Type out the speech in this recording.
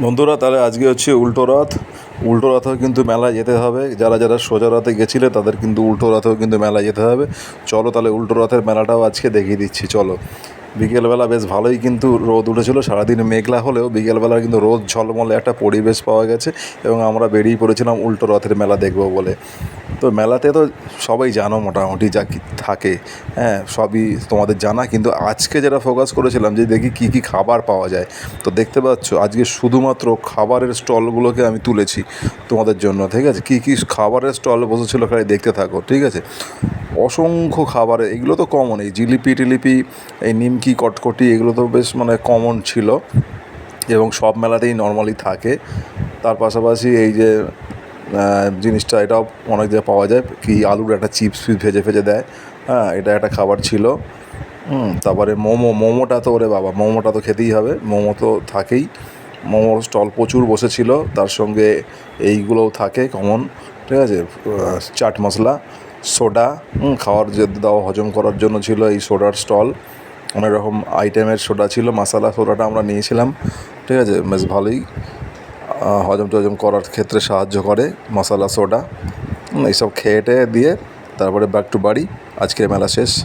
বন্ধুরা, তাহলে আজকে হচ্ছে উল্টো রথ। উল্টো রথেও কিন্তু মেলায় যেতে হবে। যারা যারা সোজা রথে গেছিলে, তাদের কিন্তু উল্টো রথেও কিন্তু মেলায় যেতে হবে। চলো তাহলে উল্টো রথের মেলাটাও আজকে দেখিয়ে দিচ্ছি, চলো। বিকেলবেলা বেশ ভালোই কিন্তু রোদ উঠেছিল। সারাদিন মেঘলা হলেও বিকেলবেলা কিন্তু রোদ ঝলমলে একটা পরিবেশ পাওয়া গেছে এবং আমরা বেরিয়ে পড়েছিলাম উল্টো রথের মেলা দেখব বলে। তো মেলাতে তো সবাই জানো মোটামুটি যা থাকে। হ্যাঁ সবই তোমাদের জানা, কিন্তু আজকে যেটা ফোকাস করেছিলাম যে দেখি কী কী খাবার পাওয়া যায়। তো দেখতে পাচ্ছ, আজকে শুধুমাত্র খাবারের স্টলগুলোকে আমি তুলেছি তোমাদের জন্য, ঠিক আছে? কী কী খাবারের স্টল বসেছিল খালি দেখতে থাকো, ঠিক আছে? অসংখ্য খাবারে, এগুলো তো কমন এই জিলিপি টিলিপি, এই নিমকি, কটকটি, এগুলো তো বেশ মানে কমন ছিল এবং সব মেলাতেই নর্মালি থাকে। তার পাশাপাশি এই যে জিনিসটা, এটাও অনেক জায়গায় পাওয়া যায় কি আলুর একটা চিপস ফিপস ভেজে ভেজে দেয়। হ্যাঁ এটা একটা খাবার ছিল। তারপরে মোমো, মোমোটা তো ওরে বাবা, মোমোটা তো খেতেই হবে, মোমো তো থাকেই। মোমোর স্টল প্রচুর বসেছিল, তার সঙ্গে এইগুলোও থাকে কমন ঠিক আছে? চাট মশলা সোডা খাওয়ার যে দাও হজম করার জন্য ছিল এই সোডার স্টল। অনেক রকম আইটেমের সোডা ছিল, মশালা সোডাটা আমরা নিয়েছিলাম। ঠিক আছে, বেশ ভালোই। হজম টজম করার ক্ষেত্রে সাহায্য করে মশালা, সোডা। এইসব খেয়ে টেয়ে দিয়ে তারপরে ব্যাক টু বাড়ি। আজকের মেলা শেষ।